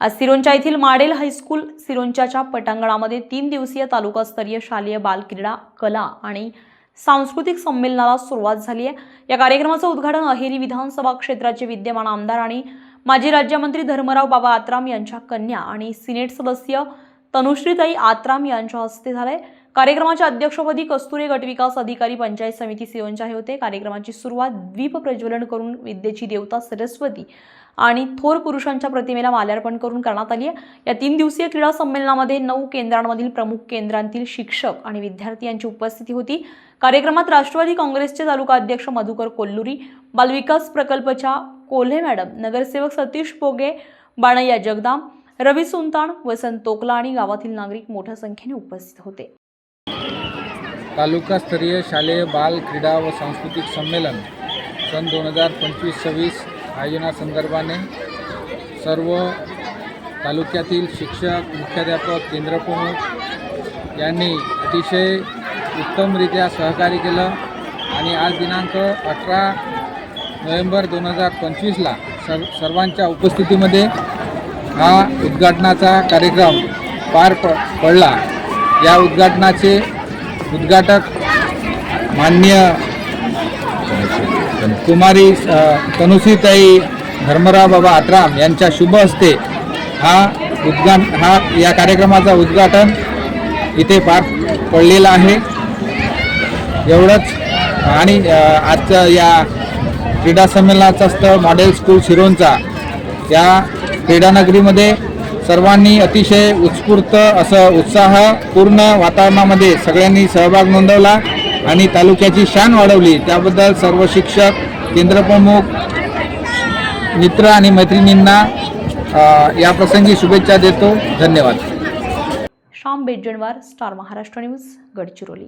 आज सिरोंचा येथील model high school सिरोंचाच्या पटांगणामध्ये तीन दिवसीय तालुकास्तरीय शालेय बालक्रीडा कला आणि सांस्कृतिक संमेलनाला सुरुवात झाली आहे. या कार्यक्रमाचं उद्घाटन अहेरी विधानसभा क्षेत्राचे विद्यमान आमदार आणि माजी राज्यमंत्री धर्मराव बाबा आत्राम यांच्या कन्या आणि सिनेट सदस्य तनुश्रीताई आत्राम यांच्या हस्ते झालंय. कार्यक्रमाच्या अध्यक्षपदी कस्तुरी गटविकास अधिकारी पंचायत समिती सिरोंचा हे होते. कार्यक्रमाची सुरुवात द्वीप प्रज्वलन करून विद्येची देवता सरस्वती आणि थोर पुरुषांच्या प्रतिमेला माल्यार्पण करून करण्यात आली आहे. या तीन दिवसीय क्रीडा संमेलनामध्ये नऊ केंद्रांमधील प्रमुख केंद्रांतील शिक्षक आणि विद्यार्थी यांची उपस्थिती होती. कार्यक्रमात राष्ट्रवादी काँग्रेसचे तालुका अध्यक्ष मधुकर कोल्लुरी बालविकास प्रकल्पच्या कोल्हे मॅडम नगरसेवक सतीश पोगे बाणय्या जगदाम रवी सुलतान वसंत तोकला आणि गावातील नागरिक मोठ्या संख्येने उपस्थित होते. तालुकास्तरीय शालेय बाल क्रीडा व सांस्कृतिक संमेलन सन दोन हजार पंचवीस सव्वीस आयोजनासंदर्भाने सर्व तालुक्यातील शिक्षक मुख्याध्यापक केंद्रप्रमुख यांनी अतिशय उत्तमरित्या सहकार्य केलं आणि आज दिनांक अठरा नोव्हेंबर दोन हजार पंचवीसला सर्व सर्वांच्या उपस्थितीमध्ये हा उद्घाटनाचा कार्यक्रम पार प पडला. या उद्घाटनाचे उद्घाटक मान्य कुमारी तनुसीताई धर्मराव बाबा आत्राम यांच्या शुभ हस्ते हा उद्घाट हा या कार्यक्रमाचा उद्घाटन इथे पार पडलेला आहे. एवढंच. आणि आजचं या क्रीडा संमेलनाचा स्थळ मॉडेल स्कूल शिरोंचा. या क्रीडानगरीमध्ये सर्वांनी अतिशय उत्स्फूर्त असं उत्साह पूर्ण वातावरणामध्ये सगळ्यांनी सहभाग नोंदवला आणि तालुक्याची शान वाढवली. त्याबद्दल सर्व शिक्षक केंद्रप्रमुख मित्र आणि मैत्रिणींना या प्रसंगी शुभेच्छा देतो. धन्यवाद. Shyam Bejanwar Star Maharashtra news Gadchiroli.